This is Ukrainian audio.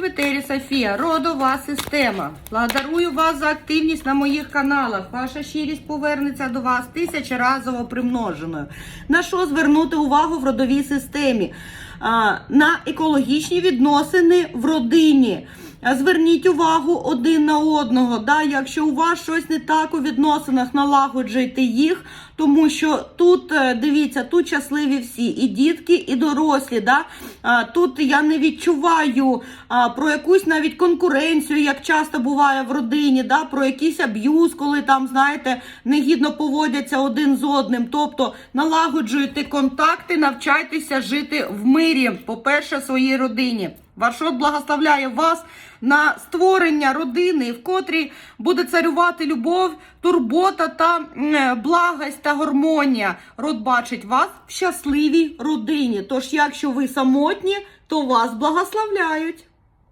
В етері Софія, родова система. Благодарую вас за активність на моїх каналах. Ваша щирість повернеться до вас тисячеразово примноженою. На що звернути увагу в родовій системі? На екологічні відносини в родині. Зверніть увагу один на одного. Да? Якщо у вас щось не так у відносинах, налагоджуйте їх, тому що тут е, дивіться, тут щасливі всі, і дітки, і дорослі. Да? Тут я не відчуваю про якусь навіть конкуренцію, як часто буває в родині, да? про якийсь аб'юз, коли там, знаєте, негідно поводяться один з одним. Тобто налагоджуйте контакти, навчайтеся жити в мирі, по-перше, своїй родині. Варшот благословляє вас на створення родини, в котрій буде царювати любов, турбота та е, благость та гармонія. Род бачить вас в щасливій родині. Тож, якщо ви самотні, то вас благословляють.